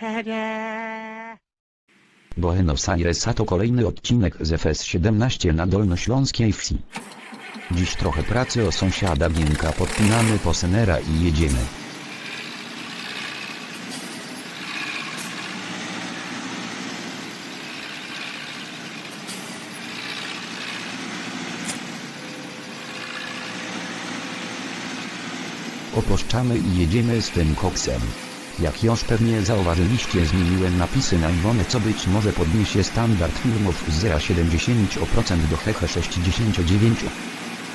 Tada! Buenos Airesa to kolejny odcinek z FS17 na Dolnośląskiej wsi. Dziś trochę pracy o sąsiada Gienka podpinamy po Senera i jedziemy. Opuszczamy i jedziemy z tym koksem. Jak już pewnie zauważyliście zmieniłem napisy na Iwonę co być może podniesie standard filmów z 0,70% do hehe 69.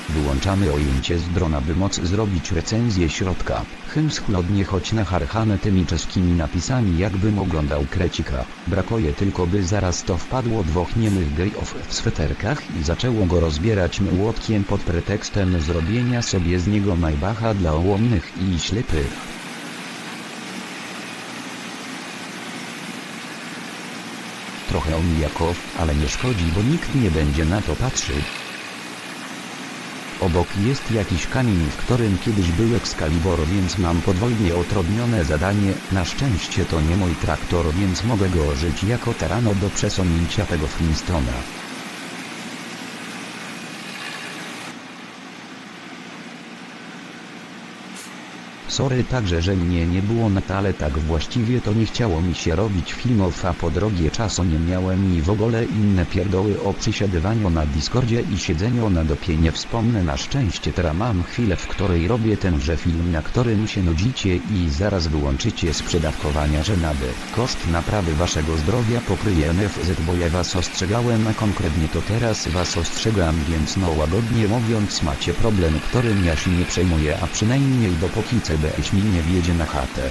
Wyłączamy ujęcie z drona by móc zrobić recenzję środka. Hym schludnie choć nacharchane tymi czeskimi napisami jakbym oglądał krecika. Brakuje tylko by zaraz to wpadło dwóch niemych gejów w sweterkach i zaczęło go rozbierać młotkiem pod pretekstem zrobienia sobie z niego majbacha dla ułomnych i ślepych. Trochę omijako, ale nie szkodzi, bo nikt nie będzie na to patrzył. Obok jest jakiś kamień, w którym kiedyś był Excalibur, więc mam podwójnie utrudnione zadanie. Na szczęście to nie mój traktor, więc mogę go użyć jako tarano do przesunięcia tego Flintstona. Sorry także, że mnie nie było na ale tak właściwie to nie chciało mi się robić filmów, a po drogie czasu nie miałem i w ogóle inne pierdoły o przysiadywaniu na Discordzie i siedzeniu na dopie nie wspomnę na szczęście teraz mam chwilę w której robię tenże film na którym się nudzicie i zaraz wyłączycie z przedawkowania żenady. Koszt naprawy waszego zdrowia pokryje NFZ bo ja was ostrzegałem a konkretnie to teraz was ostrzegam więc no łagodnie mówiąc macie problem którym ja się nie przejmuję a przynajmniej dopóki CBS mi nie wjedzie na chatę.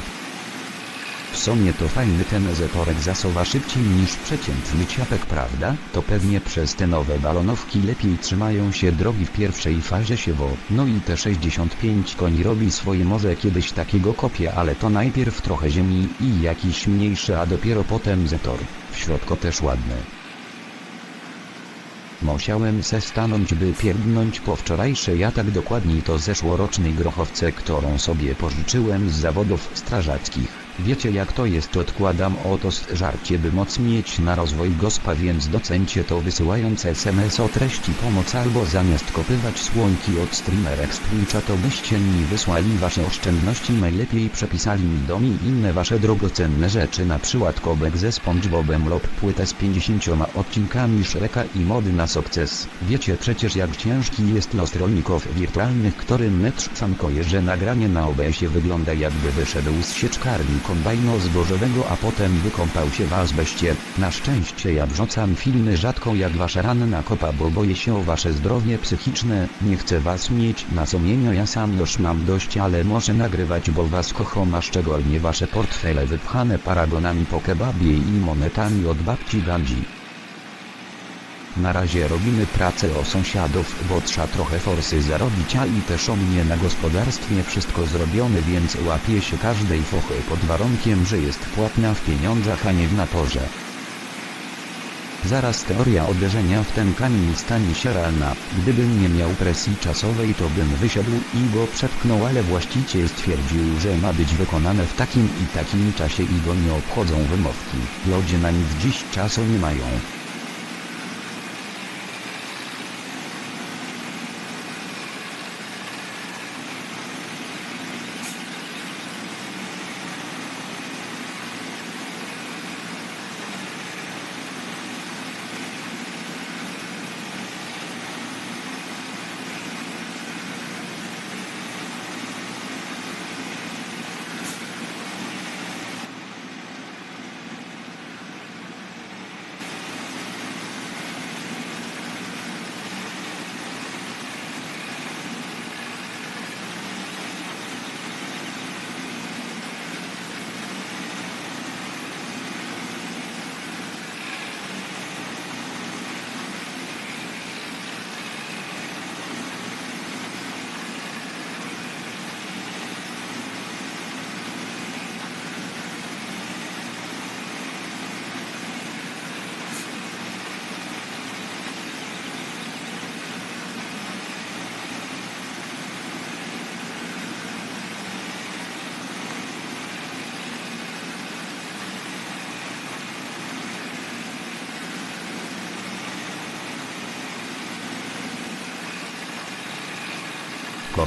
W sumie to fajny ten zetorek zasuwa szybciej niż przeciętny ciapek prawda? To pewnie przez te nowe balonowki lepiej trzymają się drogi w pierwszej fazie siewo. No i te 65 koni robi swoje może kiedyś takiego kopię ale to najpierw trochę ziemi i jakiś mniejszy a dopiero potem zetor. W środku też ładny. Musiałem se stanąć by pierdnąć po wczorajszej a tak dokładniej to zeszłorocznej grochowce którą sobie pożyczyłem z zawodów strażackich. Wiecie jak to jest odkładam oto z żarcie by moc mieć na rozwój gospa więc docencie to wysyłając SMS o treści pomoc albo zamiast kopywać słonki od streamerek z Twitcha to byście mi wysłali wasze oszczędności najlepiej przepisali mi dom i inne wasze drogocenne rzeczy na przykład kobek ze SpongeBobem lub płytę z 50 odcinkami Shreka i mody na sukces. Wiecie przecież jak ciężki jest los rolników wirtualnych którym metr fankoje że nagranie na OBS-ie wygląda jakby wyszedł z sieczkarni kombajnu zbożowego a potem wykąpał się w azbeście. Na szczęście ja wrzucam filmy rzadko jak wasza ranna kopa bo boję się o wasze zdrowie psychiczne, nie chcę was mieć na sumieniu ja sam już mam dość ale muszę nagrywać bo was kocham a szczególnie wasze portfele wypchane paragonami po kebabie i monetami od babci Gandzi. Na razie robimy pracę o sąsiadów, bo trzeba trochę forsy zarobić, a i też o mnie na gospodarstwie wszystko zrobione, więc łapie się każdej fochy pod warunkiem, że jest płatna w pieniądzach, a nie w naporze. Zaraz teoria uderzenia w ten kamień stanie się realna. Gdybym nie miał presji czasowej to bym wysiadł i go przepchnął, ale właściciel stwierdził, że ma być wykonane w takim i takim czasie i go nie obchodzą wymówki. Ludzie na nic dziś czasu nie mają.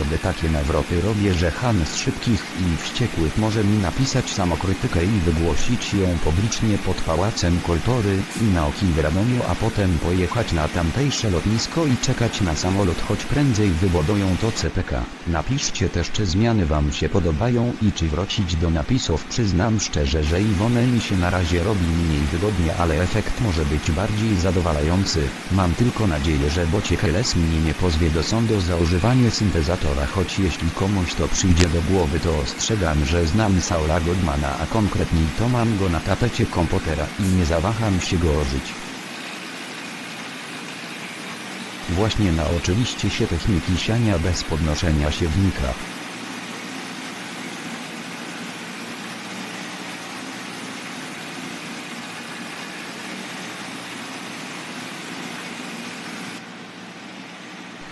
Discordzie takie nawroty robię, że Han z szybkich i wściekłych może mi napisać samokrytykę i wygłosić ją publicznie pod Pałacem Kultury i na oki w Radomiu, a potem pojechać na tamtejsze lotnisko i czekać na samolot, choć prędzej wybudują to CPK. Napiszcie też czy zmiany wam się podobają i czy wrócić do napisów. Przyznam szczerze, że Iwonę mi się na razie robi mniej wygodnie, ale efekt może być bardziej zadowalający. Mam tylko nadzieję, że Bociek LS mnie nie pozwie do sądu za używanie syntezatora, choć jeśli komuś to przyjdzie do głowy to ostrzegam, że znam Saula Goldmana, a konkretniej to mam go na tapecie komputera i nie zawaham się go ożyć. Właśnie na oczywiście się techniki siania bez podnoszenia siewnika.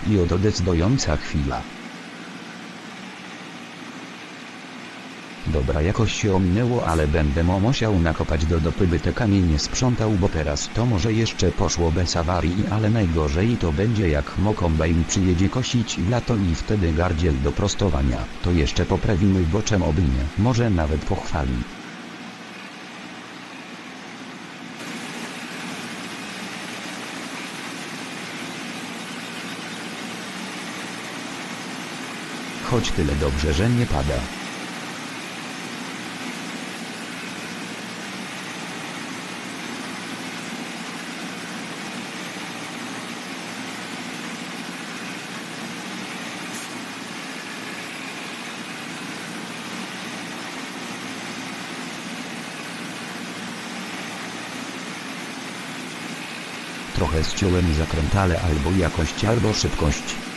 I oto decydująca chwila. Dobra jakoś się ominęło ale będę musiał nakopać do dopy by te kamienie sprzątał bo teraz to może jeszcze poszło bez awarii ale najgorzej to będzie jak mokombajn przyjedzie kosić lato i wtedy gardziel do prostowania to jeszcze poprawimy boczem obynie może nawet pochwali. Choć tyle dobrze że nie pada. Ściąłem zakrętale albo jakość albo szybkość.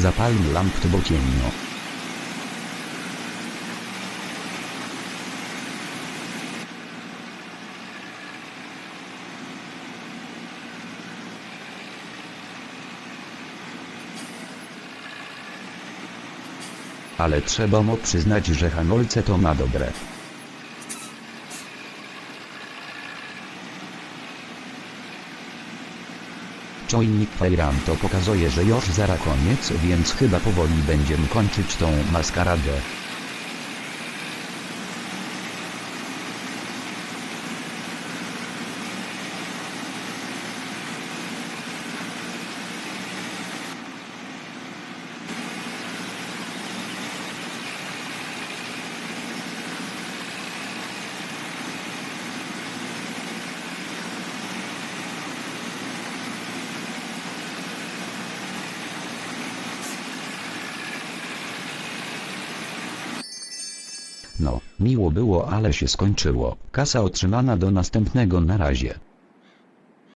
Zapalmy lampkę bo ciemno. Ale trzeba mu przyznać, że hamulce to ma dobre. Czojnik Fajram to pokazuje, że już zara koniec, więc chyba powoli będziemy kończyć tą maskaradę. No, miło było ale się skończyło. Kasa otrzymana do następnego na razie.